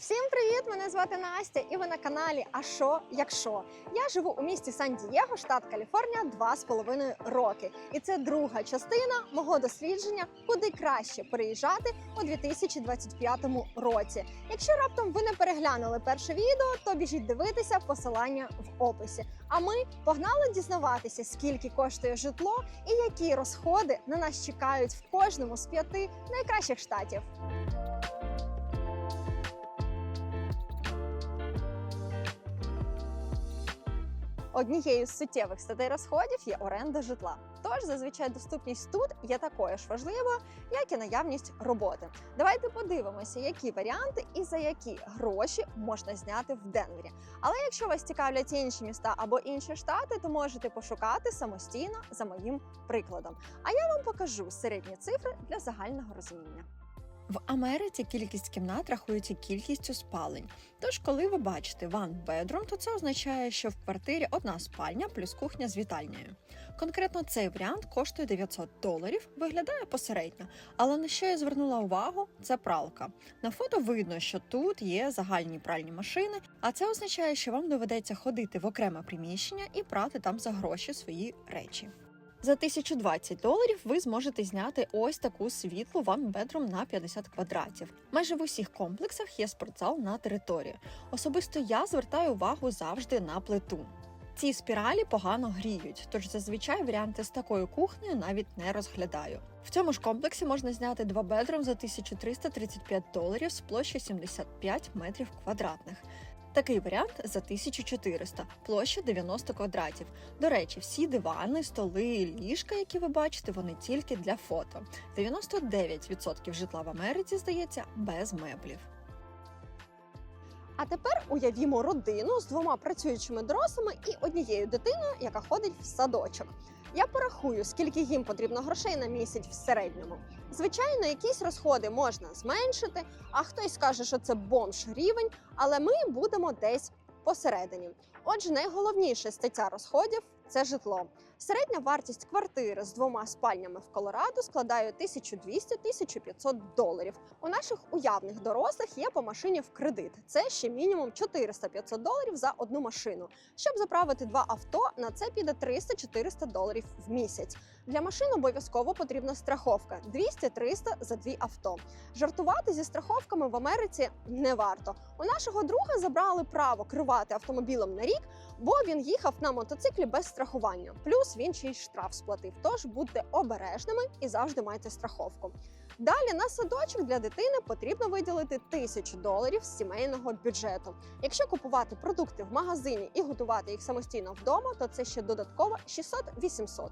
Всім привіт! Мене звати Настя, і ви на каналі А що, якщо я живу у місті Сан-Дієго, штат Каліфорнія, два з половиною роки. І це друга частина мого дослідження, куди краще переїжджати у 2025 році. Якщо раптом ви не переглянули перше відео, то біжіть дивитися посилання в описі. А ми погнали дізнаватися, скільки коштує житло і які розходи на нас чекають в кожному з п'яти найкращих штатів. Однією з суттєвих статей розходів є оренда житла. Тож зазвичай доступність тут є такою ж важливою, як і наявність роботи. Давайте подивимося, які варіанти і за які гроші можна зняти в Денвері. Але якщо вас цікавлять інші міста або інші штати, то можете пошукати самостійно за моїм прикладом. А я вам покажу середні цифри для загального розуміння. В Америці кількість кімнат рахується кількістю спалень. Тож, коли ви бачите one bedroom, то це означає, що в квартирі одна спальня плюс кухня з вітальнею. Конкретно цей варіант коштує 900 доларів, виглядає посередньо. Але на що я звернула увагу, це пралка. На фото видно, що тут є загальні пральні машини, а це означає, що вам доведеться ходити в окреме приміщення і прати там за гроші свої речі. За 1020 доларів ви зможете зняти ось таку світлу one bedroom на 50 квадратів. Майже в усіх комплексах є спортзал на території. Особисто я звертаю увагу завжди на плиту. Ці спіралі погано гріють, тож зазвичай варіанти з такою кухнею навіть не розглядаю. В цьому ж комплексі можна зняти два бедрум за 1335 доларів з площі 75 метрів квадратних. Такий варіант за 1400, площа 90 квадратів. До речі, всі дивани, столи, ліжка, які ви бачите, вони тільки для фото. 99% житла в Америці здається без меблів. А тепер уявімо родину з двома працюючими дорослими і однією дитиною, яка ходить в садочок. Я порахую, скільки їм потрібно грошей на місяць в середньому. Звичайно, якісь розходи можна зменшити, а хтось скаже, що це бомж рівень, але ми будемо десь посередині. Отже, найголовніша стаття розходів це житло. Середня вартість квартири з двома спальнями в Колорадо складає 1200-1500 доларів. У наших уявних дорослих є по машині в кредит. Це ще мінімум 400-500 доларів за одну машину. Щоб заправити два авто, на це піде 300-400 доларів в місяць. Для машин обов'язково потрібна страховка 200-300 за дві авто. Жартувати зі страховками в Америці не варто. У нашого друга забрали право керувати автомобілем на рік, бо він їхав на мотоциклі без страхування. Плюс він ще штраф сплатив. Тож будьте обережними і завжди майте страховку. Далі на садочок для дитини потрібно виділити тисячу доларів з сімейного бюджету. Якщо купувати продукти в магазині і готувати їх самостійно вдома, то це ще додатково 600-800.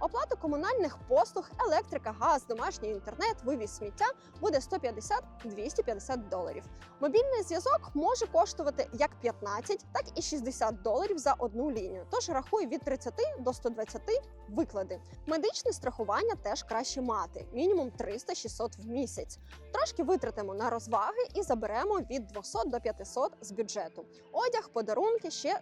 Оплата комунальних послуг, електрика, газ, домашній інтернет, вивіз сміття буде 150-250 доларів. Мобільний зв'язок може коштувати як 15, так і 60 доларів за одну лінію. Тож рахуй від 30 до 120 виклади. Медичне страхування теж краще мати мінімум 300-600 в місяць. Tрошки витратимо на розваги і заберемо від 200 до 500 з бюджету. Одяг, подарунки ще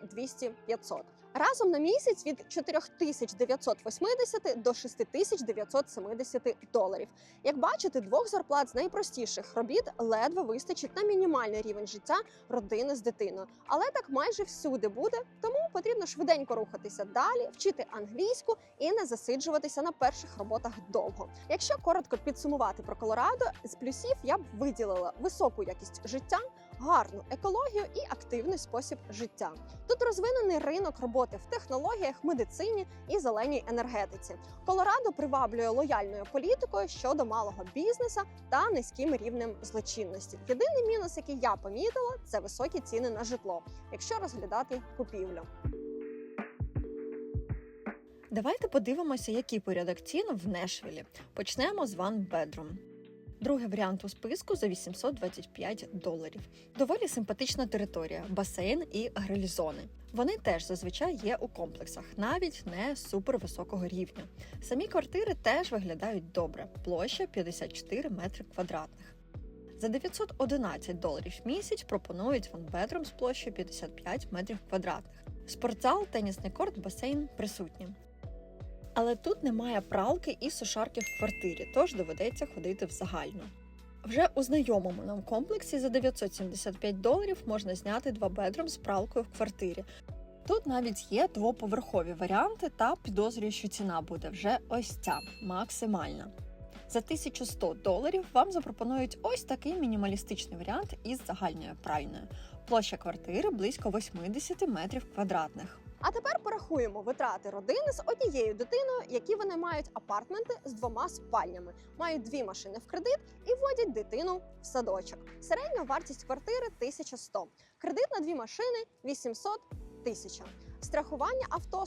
200-500. Разом на місяць від 4980 до 6970 доларів. Як бачите, двох зарплат з найпростіших робіт ледве вистачить на мінімальний рівень життя родини з дитиною. Але так майже всюди буде, тому потрібно швиденько рухатися далі, вчити англійську і не засиджуватися на перших роботах довго. Якщо коротко підсумувати про Колорадо, з плюсів я б виділила високу якість життя, гарну екологію і активний спосіб життя. Тут розвинений ринок роботи в технологіях, медицині і зеленій енергетиці. Колорадо приваблює лояльною політикою щодо малого бізнесу та низьким рівнем злочинності. Єдиний мінус, який я помітила, це високі ціни на житло, якщо розглядати купівлю. Давайте подивимося, який порядок цін в Нешвілі. Почнемо з One Bedroom. Другий варіант у списку за 825 доларів. Доволі симпатична територія, басейн і гриль-зони. Вони теж зазвичай є у комплексах, навіть не супервисокого рівня. Самі квартири теж виглядають добре. Площа 54 метри квадратних. За 911 доларів в місяць пропонують Bedroom з площею 55 метрів квадратних. Спортзал, тенісний корт, басейн присутні. Але тут немає пралки і сушарки в квартирі, тож доведеться ходити в загальну. Вже у знайомому нам комплексі за 975 доларів можна зняти два бедрум з пралкою в квартирі. Тут навіть є двоповерхові варіанти, та підозрюю, що ціна буде вже ось ця максимальна. За 1100 доларів вам запропонують ось такий мінімалістичний варіант із загальною пральною. Площа квартири близько 80 метрів квадратних. А тепер порахуємо витрати родини з однією дитиною, які вони мають апартменти з двома спальнями, мають дві машини в кредит і водять дитину в садочок. Середня вартість квартири 1100. Кредит на дві машини 800 тисяча. Страхування авто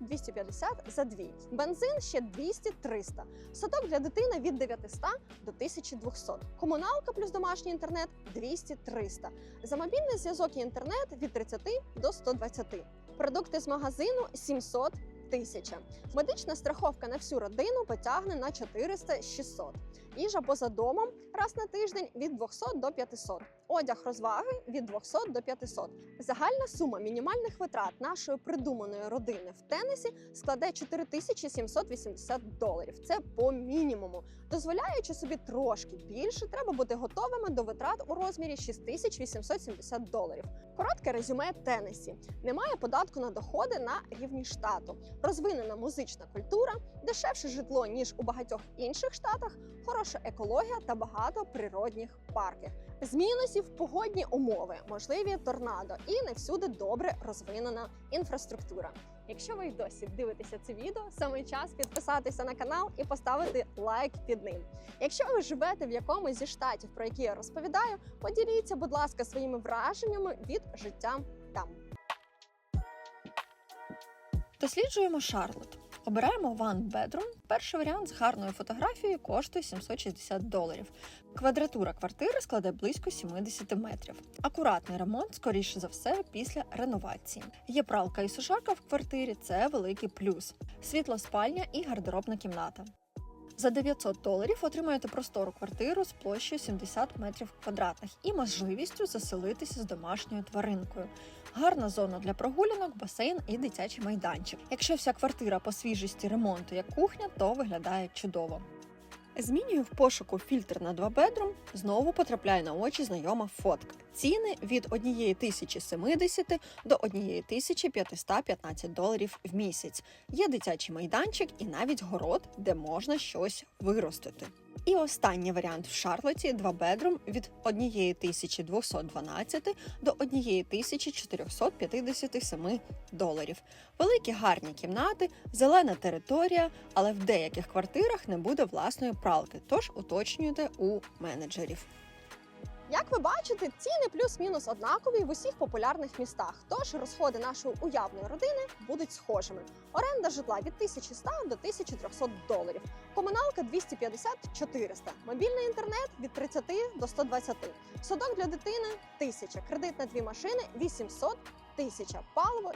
150-250 за дві. Бензин ще 200-300. Садок для дитини від 900 до 1200. Комуналка плюс домашній інтернет 200-300. За мобільний зв'язок і інтернет від 30 до 120. Продукти з магазину 700 тисяча. Медична страховка на всю родину потягне на 400-600. Їжа поза домом раз на тиждень від 200 до 500. Одяг розваги від 200 до 500. Загальна сума мінімальних витрат нашої придуманої родини в Теннесі складе 4780 доларів. Це по мінімуму. Дозволяючи собі трошки більше, треба бути готовими до витрат у розмірі 6870 доларів. Коротке резюме Теннесі. Немає податку на доходи на рівні штату. Розвинена музична культура, дешевше житло ніж у багатьох інших штатах, хороша екологія та багато природних парків. З мінусів погодні умови, можливі торнадо і не всюди добре розвинена інфраструктура. Якщо ви й досі дивитеся це відео, саме час підписатися на канал і поставити лайк під ним. Якщо ви живете в якомусь зі штатів, про які я розповідаю, поділіться, будь ласка, своїми враженнями від життя там. Досліджуємо Шарлот. Обираємо One Bedroom. Перший варіант з гарною фотографією коштує 760 доларів. Квадратура квартири складе близько 70 метрів. Акуратний ремонт, скоріше за все, після реновації. Є пралка і сушарка в квартирі це великий плюс. Світла спальня і гардеробна кімната. За 900 доларів отримаєте простору квартиру з площею 70 метрів квадратних і можливістю заселитися з домашньою тваринкою. Гарна зона для прогулянок, басейн і дитячий майданчик. Якщо вся квартира по свіжості ремонту як кухня, то виглядає чудово. Змінюю в пошуку фільтр на 2 бедрум, знову потрапляє на очі знайома фотка. Ціни від 1070 до 1515 доларів в місяць. Є дитячий майданчик і навіть город, де можна щось виростити. І останній варіант в Шарлоті два бедрум від 1212 до 1457 доларів. Великі гарні кімнати, зелена територія, але в деяких квартирах не буде власної пралки, тож уточнюйте у менеджерів. Як ви бачите, ціни плюс-мінус однакові в усіх популярних містах. Тож розходи нашої уявної родини будуть схожими. Оренда житла від 1100 до 1300 доларів, комуналка 250-400, мобільний інтернет від 30 до 120, садок для дитини 1000, кредит на дві машини 800 Тисяча, паливо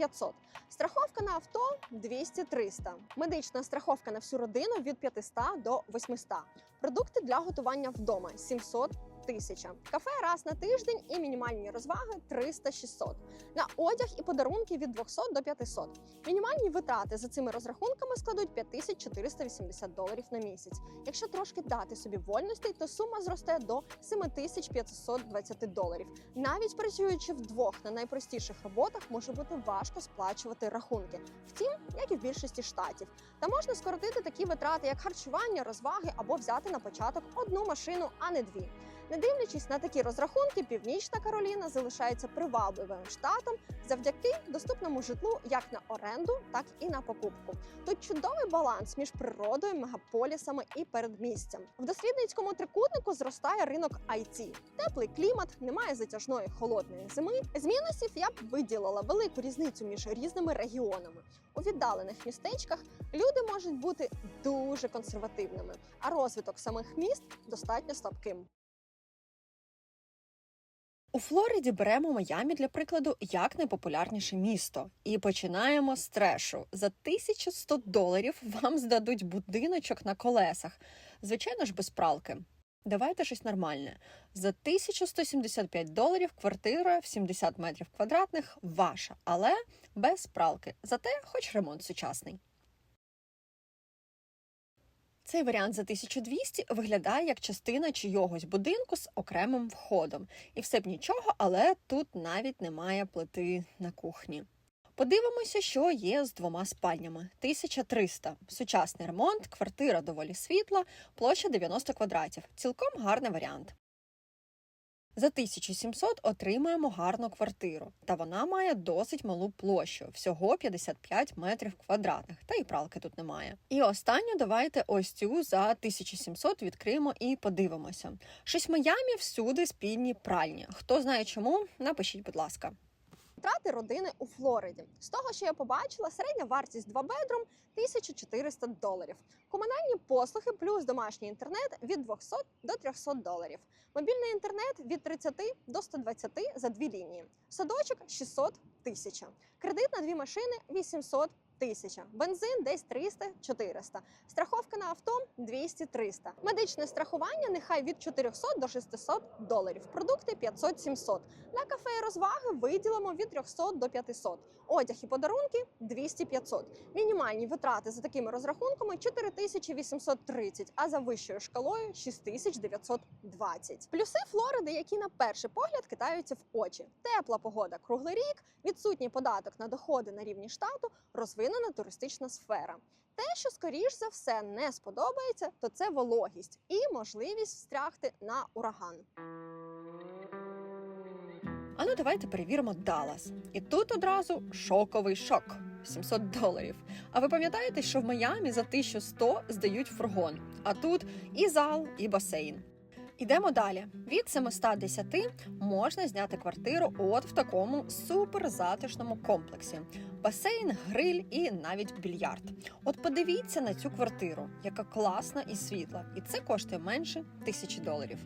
400-500, страховка на авто 200-300, медична страховка на всю родину від 500 до 800, продукти для готування вдома 700 тисяча, кафе раз на тиждень і мінімальні розваги 300-600, на одяг і подарунки від 200 до 500. Мінімальні витрати за цими розрахунками складуть 5480 доларів на місяць. Якщо трошки дати собі вольностей, то сума зросте до 7520 доларів. Навіть працюючи вдвох на найпростіших роботах, може бути важко сплачувати рахунки. Втім, як і в більшості штатів. Та можна скоротити такі витрати, як харчування, розваги або взяти на початок одну машину, а не дві. Не дивлячись на такі розрахунки, Північна Кароліна залишається привабливим штатом завдяки доступному житлу як на оренду, так і на покупку. Тут чудовий баланс між природою, мегаполісами і передмістям. В дослідницькому трикутнику зростає ринок IT. теплий клімат, немає затяжної холодної зими. З мінусів я б виділила велику різницю між різними регіонами. У віддалених містечках люди можуть бути дуже консервативними, а розвиток самих міст достатньо слабким. У Флориді беремо Майамі для прикладу як найпопулярніше місто. І починаємо з трешу. За 1100 доларів вам здадуть будиночок на колесах. Звичайно ж, без пралки. Давайте щось нормальне. За 1175 доларів квартира в 70 метрів квадратних ваша, але без пралки. Зате хоч ремонт сучасний. Цей варіант за 1200 виглядає як частина чийогось будинку з окремим входом. І все б нічого, але тут навіть немає плити на кухні. Подивимося, що є з двома спальнями. 1300. Сучасний ремонт, квартира доволі світла, площа 90 квадратів. Цілком гарний варіант. За 1700 отримаємо гарну квартиру, та вона має досить малу площу, всього 55 метрів квадратних, та і пралки тут немає. І останню давайте ось цю за 1700 відкриємо і подивимося. Щось в Майамі всюди спільні пральні. Хто знає чому, напишіть, будь ласка. Витрати родини у Флориді. З того, що я побачила, середня вартість 2 бедрум 1400 доларів. Комунальні послуги плюс домашній інтернет від 200 до 300 доларів. Мобільний інтернет від 30 до 120 за дві лінії. Садочок 600 тисяча. Кредит на дві машини 800 тисяча. Бензин десь 300-400. Страховка на авто 200-300. Медичне страхування нехай від 400 до 600 доларів. Продукти 500-700. На кафе і розваги виділимо від 300 до 500. Одяг і подарунки 200-500. Мінімальні витрати за такими розрахунками 4830, а за вищою шкалою 6920. Плюси Флориди, які на перший погляд китаються в очі. Тепла погода круглий рік, відсутній податок на доходи на рівні штату, розвинена туристична сфера. Те, що скоріш за все не сподобається, то це вологість і можливість встрягти на ураган. А ну давайте перевіримо Даллас. І тут одразу шоковий шок. 700 доларів. А ви пам'ятаєте, що в Майамі за 1100 здають фургон, а тут і зал, і басейн. Ідемо далі. Від 710 можна зняти квартиру от в такому суперзатишному комплексі. Басейн, гриль і навіть більярд. От подивіться на цю квартиру, яка класна і світла, і це коштує менше тисячі доларів.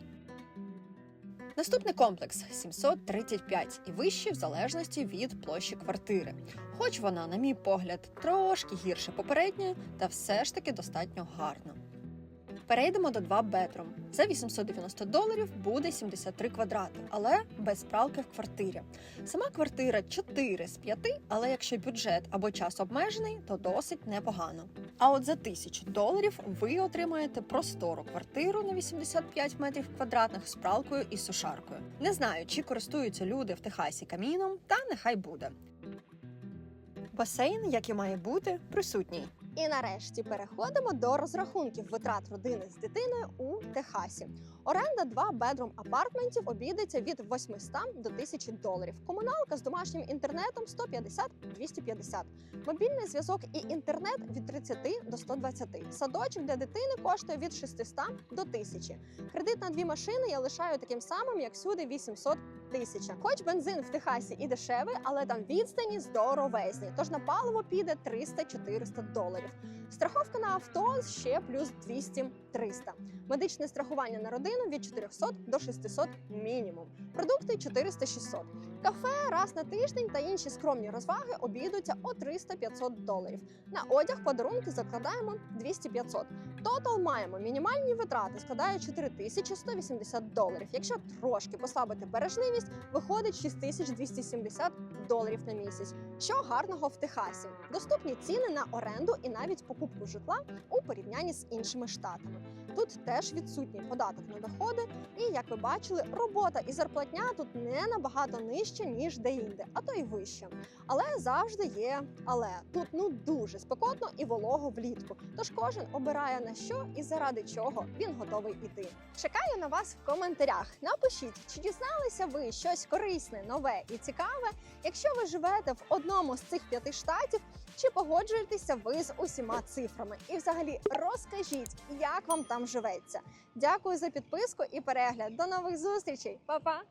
Наступний комплекс 735 і вищий в залежності від площі квартири. Хоч вона, на мій погляд, трошки гірше попередньої, та все ж таки достатньо гарна. Перейдемо до 2 бедрум. За 890 доларів буде 73 квадрати, але без пралки в квартирі. Сама квартира 4 з 5, але якщо бюджет або час обмежений, то досить непогано. А от за 1000 доларів ви отримаєте простору квартиру на 85 метрів квадратних з пралкою і сушаркою. Не знаю, чи користуються люди в Техасі каміном, та нехай буде. Басейн, як і має бути, присутній. І нарешті переходимо до розрахунків витрат родини з дитиною у Техасі. Оренда 2 бедрум апартментів обійдеться від 800 до 1000 доларів. Комуналка з домашнім інтернетом 150-250. Мобільний зв'язок і інтернет від 30 до 120. Садочок для дитини коштує від 600 до 1000. Кредит на дві машини я лишаю таким самим, як сюди 800 тисяча. Хоч бензин в Техасі і дешевий, але там відстані здоровезні. Тож на паливо піде 300-400 доларів. Страховка на авто ще плюс 200-300. Медичне страхування на родину від 400 до 600 мінімум. Продукти 400-600. Кафе раз на тиждень та інші скромні розваги обійдуться о 300-500 доларів. На одяг подарунки закладаємо 200-500. Тотал маємо мінімальні витрати складають 4180 доларів. Якщо трошки послабити бережливість, виходить 6270 доларів на місяць. Що гарного в Техасі? Доступні ціни на оренду і навіть покупку житла у порівнянні з іншими штатами. Тут теж відсутній податок на доходи, і як ви бачили, робота і зарплатня тут не набагато нижча ніж деінде, а то й вище. Але завжди є але тут ну дуже спекотно і волого влітку. Тож кожен обирає на що і заради чого він готовий іти. Чекаю на вас в коментарях. Напишіть, чи дізналися ви щось корисне, нове і цікаве. Якщо ви живете в одному з цих п'яти штатів, чи погоджуєтеся ви з усіма цифрами? І взагалі розкажіть, як вам там живеться. Дякую за підписку і перегляд. До нових зустрічей, Па-па!